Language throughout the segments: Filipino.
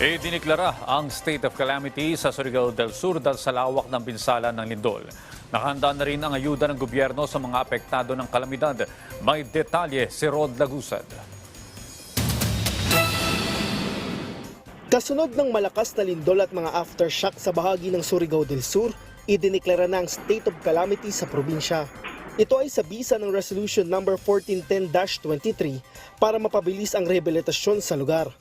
Idiniklara ang state of calamity sa Surigao del Sur dahil sa lawak ng pinsala ng lindol. Nakahanda na rin ang ayuda ng gobyerno sa mga apektado ng kalamidad. May detalye si Rod Lagusad. Kasunod ng malakas na lindol at mga aftershock sa bahagi ng Surigao del Sur, idiniklara na ang state of calamity sa probinsya. Ito ay sa bisa ng Resolution No. 1410-23 para mapabilis ang rehabilitasyon sa lugar.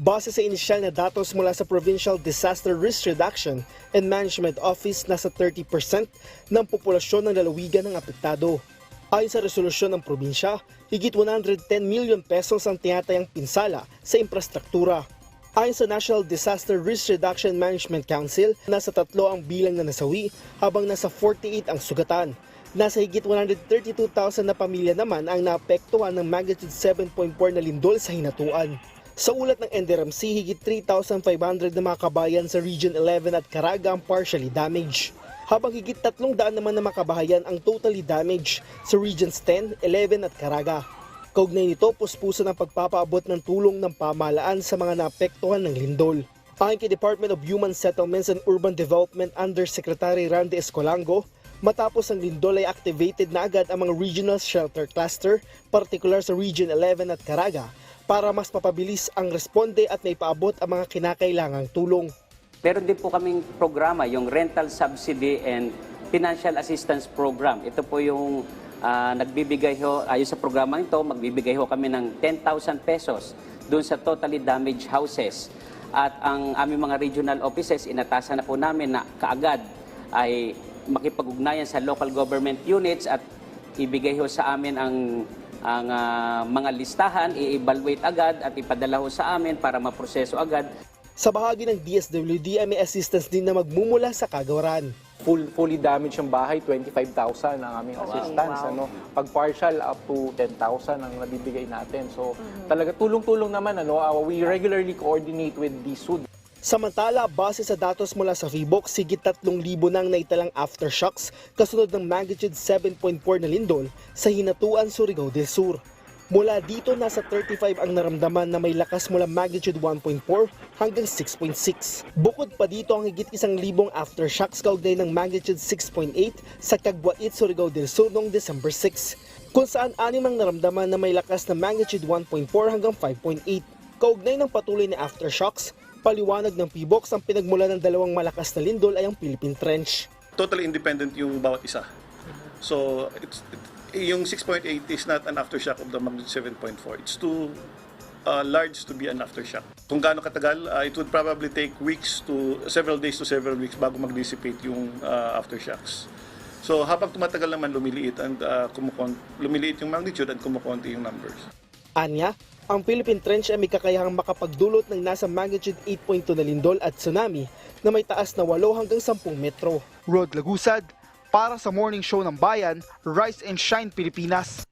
Base sa inisyal na datos mula sa Provincial Disaster Risk Reduction and Management Office, nasa 30% ng populasyon ng lalawigan ng apektado. Ayon sa resolusyon ng probinsya, higit 110 million pesos ang tinatayang pinsala sa infrastruktura. Ayon sa National Disaster Risk Reduction Management Council, nasa tatlo ang bilang na nasawi habang nasa 48 ang sugatan. Nasa higit 132,000 na pamilya naman ang naapektuhan ng magnitude 7.4 na lindol sa hinatuan. Sa ulat ng NDRMC, higit 3,500 na mga kabayan sa Region 11 at Caraga ang partially damaged. Habang higit 300 naman na makabahayan ang totally damaged sa Regions 10, 11 at Caraga. Kaugnay nito, puspuso ng pagpapaabot ng tulong ng pamahalaan sa mga naapektuhan ng lindol. Ayon kay Department of Human Settlements and Urban Development Undersecretary Randy Escolango, matapos ang lindol ay activated na agad ang mga regional shelter cluster, particular sa Region 11 at Caraga, para mas mapabilis ang responde at may paabot ang mga kinakailangang tulong. Meron din po kaming programa, yung Rental Subsidy and Financial Assistance Program. Ito po yung ah, nagbibigay ho, ayon sa programa ito, magbibigay ho kami ng 10,000 pesos doon sa totally damaged houses. At ang aming mga regional offices, inatasan na po namin na kaagad ay makipag-ugnayan sa local government units at ibigay ho sa amin ang ang ah, mga listahan, i-evaluate agad at ipadala ho sa amin para maproseso agad. Sa bahagi ng DSWD ay may assistance din na magmumula sa kagawaran. full fully damaged ang bahay, 25,000 ang aming assistance. Ano? Pag partial, up to 10,000 ang nabibigay natin. So, talaga tulong-tulong naman. Ano? Uh, we regularly coordinate with the SUD. Samantala, base sa datos mula sa VBOC, sigit 3,000 nang naitalang aftershocks kasunod ng magnitude 7.4 na lindol sa Hinatuan, Surigao del Sur. Mula dito, nasa 35 ang naramdaman na may lakas mula magnitude 1.4 hanggang 6.6. Bukod pa dito ang higit isang libong aftershocks kaugnay ng magnitude 6.8 sa Kagwait, Surigao del Sur noong December 6, kung saan anim ang naramdaman na may lakas na magnitude 1.4 hanggang 5.8. Kaugnay ng patuloy na aftershocks, paliwanag ng PBOX ang pinagmula ng dalawang malakas na lindol ay ang Philippine Trench. totally independent yung bawat isa. So, it's, it- yung 6.8 is not an aftershock of the magnitude 7.4. It's too uh, large to be an aftershock. Kung gaano katagal, uh, it would probably take weeks to several days to several weeks bago mag-dissipate yung uh, aftershocks. So, habang tumatagal naman, lumiliit, and, uh, kumukon, lumiliit yung magnitude at kumukonti yung numbers. Anya, ang Philippine Trench ay may kakayahang makapagdulot ng nasa magnitude 8.2 na lindol at tsunami na may taas na 8 hanggang 10 metro. Rod Lagusad, para sa Morning Show ng Bayan, Rise and Shine Pilipinas.